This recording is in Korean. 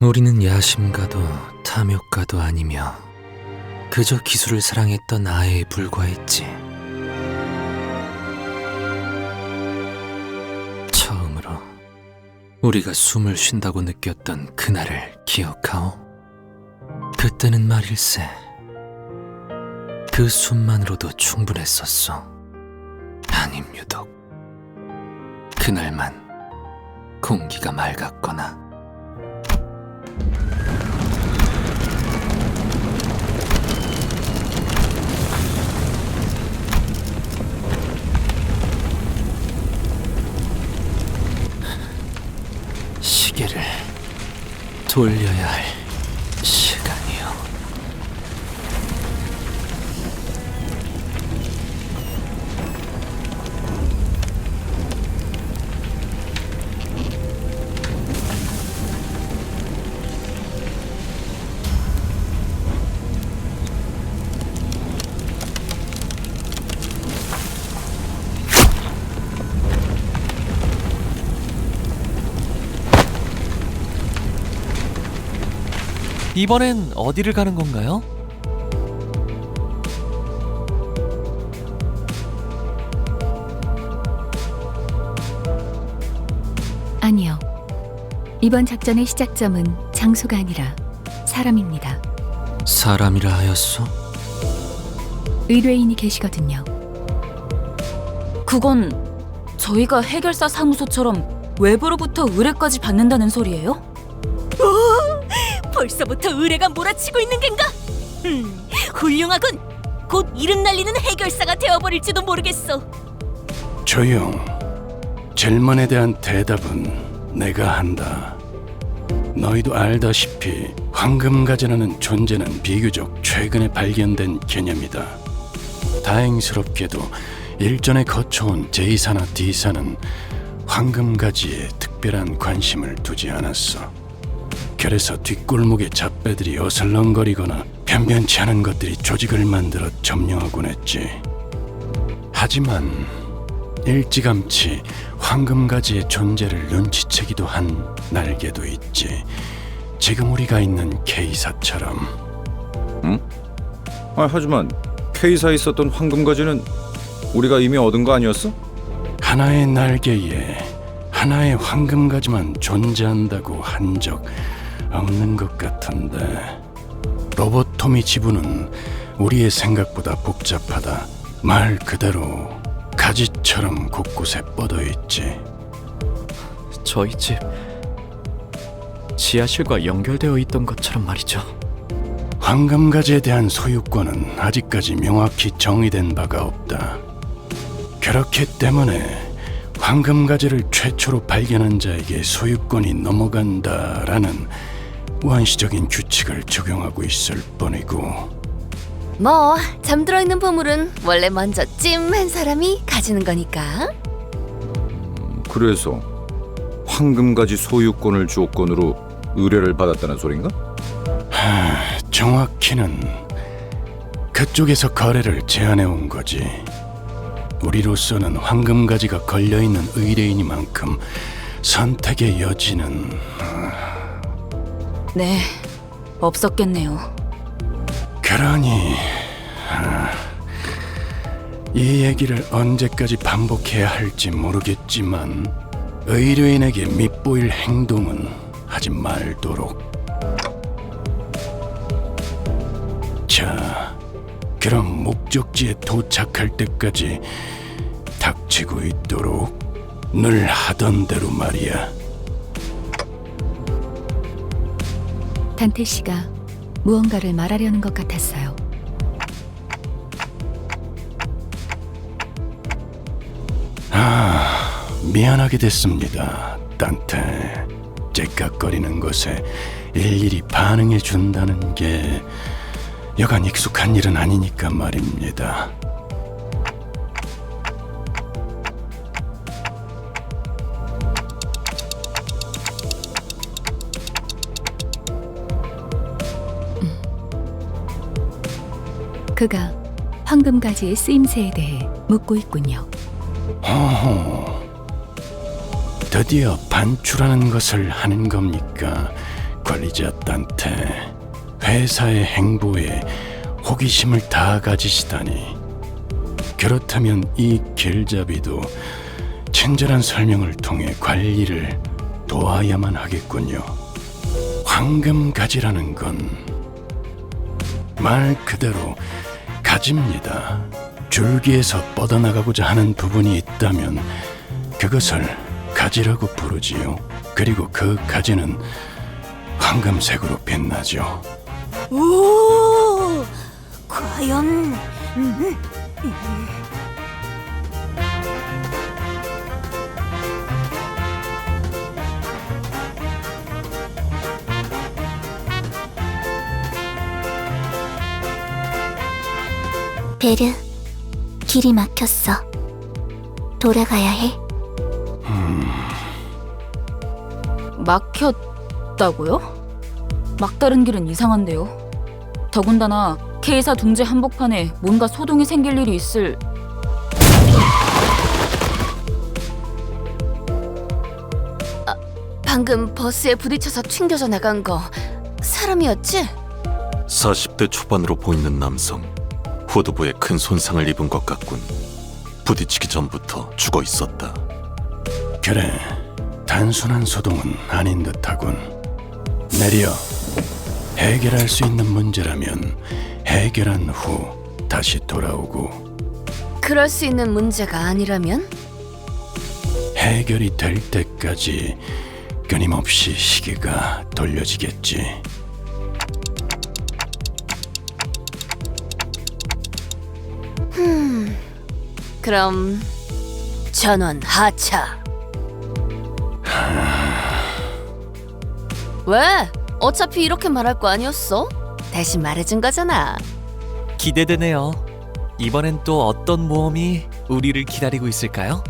우리는 야심가도 탐욕가도 아니며 그저 기술을 사랑했던 아이에 불과했지. 처음으로 우리가 숨을 쉰다고 느꼈던 그날을 기억하오. 그때는 말일세. 그 숨만으로도 충분했었어. 아님 유독 그날만 공기가 맑았거나 돌려야 할 이번엔 어디를 가는 건가요? 아니요. 이번 작전의 시작점은 장소가 아니라 사람입니다. 사람이라 하였소? 의뢰인이 계시거든요. 그건 저희가 해결사 사무소처럼 외부로부터 의뢰까지 받는다는 소리예요? 오, 벌써부터 의뢰가 몰아치고 있는 겐가? 음, 훌륭하군. 곧 이름 날리는 해결사가 되어버릴지도 모르겠어. 조용. 질문에 대한 대답은 내가 한다. 너희도 알다시피 황금가지라는 존재는 비교적 최근에 발견된 개념이다. 다행스럽게도 일전에 거쳐온 J사나 D사는 황금가지에 특별한 관심을 두지 않았어. 그래서 뒷골목의 잡배들이 어슬렁거리거나 변변치 않은 것들이 조직을 만들어 점령하곤 했지. 하지만 일찌감치 황금가지의 존재를 눈치채기도 한 날개도 있지. 지금 우리가 있는 K사처럼 아, 하지만 K사에 있었던 황금가지는 우리가 이미 얻은 거 아니었어? 하나의 날개에 하나의 황금가지만 존재한다고 한 적 없는 것 같은데 로보토미 지부는 우리의 생각보다 복잡하다. 말 그대로 가지처럼 곳곳에 뻗어 있지. 저희 집 지하실과 연결되어 있던 것처럼 말이죠. 황금가지에 대한 소유권은 아직까지 명확히 정의된 바가 없다. 그렇기 때문에 황금가지를 최초로 발견한 자에게 소유권이 넘어간다라는 원시적인 규칙을 적용하고 있을 뿐이고 뭐 잠들어 있는 보물은 원래 먼저 찜한 사람이 가지는 거니까. 그래서 황금가지 소유권을 조건으로 의뢰를 받았다는 소린가? 정확히는 그쪽에서 거래를 제안해 온 거지. 우리로서는 황금 가지가 걸려 있는 의뢰인이만큼 선택의 여지는 네, 없었겠네요. 그러니 아, 이 얘기를 언제까지 반복해야 할지 모르겠지만 의뢰인에게 밉보일 행동은 하지 말도록. 자, 그럼 목적지에 도착할 때까지 닥치고 있도록 늘 하던 대로 말이야. 단테 씨가 무언가를 말하려는 것 같았어요. 미안하게 됐습니다, 딴테. 째깍거리는 것에 일일이 반응해 준다는 게 여간 익숙한 일은 아니니까 말입니다. 그가 황금 가지의 쓰임새에 대해 묻고 있군요. 허허. 드디어 반출하는 것을 하는 겁니까? 관리자 딴테 회사의 행보에 호기심을 다 가지시다니 그렇다면 이 길잡이도 친절한 설명을 통해 관리를 도와야만 하겠군요. 황금 가지라는 건 말 그대로 가지입니다. 줄기에서 뻗어나가고자 하는 부분이 있다면 그것을 가지라고 부르지요. 그리고 그 가지는 황금색으로 빛나죠. 오, 과연 음, 베르, 길이 막혔어. 돌아가야 해. 막혔다고요? 막다른 길은 이상한데요. 더군다나 K사 둥지 한복판에 뭔가 소동이 생길 일이 있을 방금 버스에 부딪혀서 튕겨져 나간 거 사람이었지? 40대 초반으로 보이는 남성 후두부에 큰 손상을 입은 것 같군 부딪히기 전부터 죽어 있었다 그래, 단순한 소동은 아닌 듯하군. 내려 해결할 수 있는 문제라면 해결한 후 다시 돌아오고 그럴 수 있는 문제가 아니라면? 해결이 될 때까지 끊임없이 시계가 돌려지겠지. 그럼 전원 하차. 왜? 어차피 이렇게 말할 거 아니었어? 대신 말해준 거잖아. 기대되네요. 이번엔 또 어떤 모험이 우리를 기다리고 있을까요?